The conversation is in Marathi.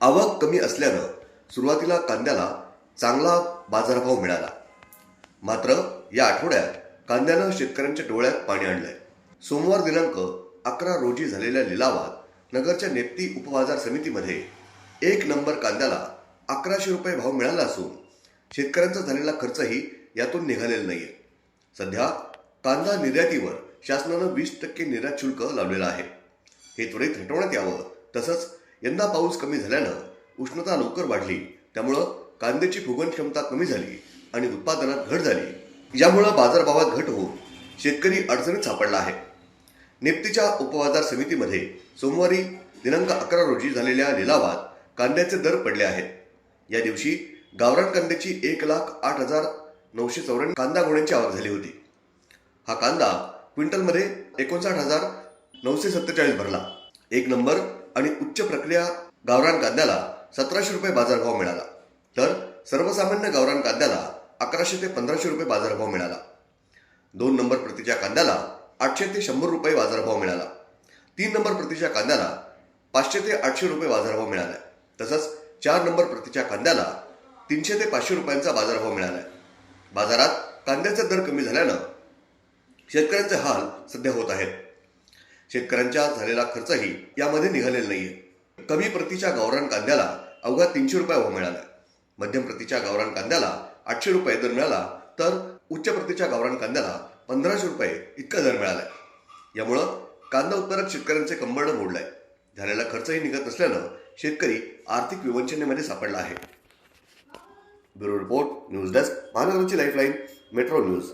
आवक कमी असल्यानं सुरुवातीला कांद्याला चांगला बाजारभाव मिळाला. मात्र या आठवड्यात कांद्यानं शेतकऱ्यांच्या डोळ्यात पाणी आणलंय. सोमवार दिनांक अकरा रोजी झालेल्या लिलावात नगरच्या नेप्ती उपबाजार समितीमध्ये एक नंबर कांद्याला अकराशे रुपये भाव मिळाला असून शेतकऱ्यांचा झालेला खर्चही यातून निघालेला नाहीये. सध्या कांदा निर्यातीवर शासनानं वीस टक्के निर्यात शुल्क लावलेलं आहे. हे त्वरित हटवण्यात यावं तसंच यंदा पाऊस कमी झाल्यानं उष्णता लवकर वाढली. त्यामुळं कांद्याची फुगवण क्षमता कमी झाली आणि उत्पादनात घट झाली. यामुळं बाजारभावात घट होऊन शेतकरी अडचणीत सापडला आहे. निफ्टीच्या उपबाजार समितीमध्ये सोमवारी दिनांक अकरा रोजी झालेल्या लिलावात कांद्याचे दर पडले आहेत. या दिवशी गावरान कांद्याची एक लाख आठ हजार नऊशे चौऱ्याण्णव कांदा गोण्यांची आवक झाली होती. हा कांदा क्विंटलमध्ये एकोणसाठ हजार नऊशे सत्तेचाळीस भरला. एक नंबर आणि उच्च प्रक्रिया गावरान कांद्याला सतराशे रुपये बाजारभाव मिळाला. तर सर्वसामान्य गावरान कांद्याला अकराशे ते पंधराशे रुपये बाजारभाव मिळाला. दोन नंबर प्रतीच्या कांद्याला आठशे ते शंभर रुपये बाजारभाव मिळाला. तीन नंबर प्रतीच्या कांद्याला पाचशे ते आठशे रुपये बाजारभाव मिळाला. तसंच चार नंबर प्रतीच्या कांद्याला तीनशे ते पाचशे रुपयांचा बाजारभाव मिळाला. बाजारात कांद्याचा दर कमी झाल्यानं शेतकऱ्यांचे हाल सध्या होत आहेत. शेतकऱ्यांच्या झालेला खर्चही यामध्ये निघालेला नाहीये. कमी प्रतीच्या गावरान कांद्याला अवघा तीनशे रुपये भाव मिळाला मध्यम प्रतीच्या गावरान कांद्याला आठशे रुपये दर मिळाला तर उच्च प्रतीच्या गावरान कांद्याला पंधराशे रुपये इतका दर मिळाला यामुळं कांदा उत्पादक शेतकऱ्यांचे कंबरडं मोडलंय. झालेला खर्चही निघत नसल्यानं शेतकरी आर्थिक विवंचनेमध्ये सापडला आहे. ब्युरो रिपोर्ट न्यूज डेस्क महानगरांची लाईफलाईन मेट्रो न्यूज.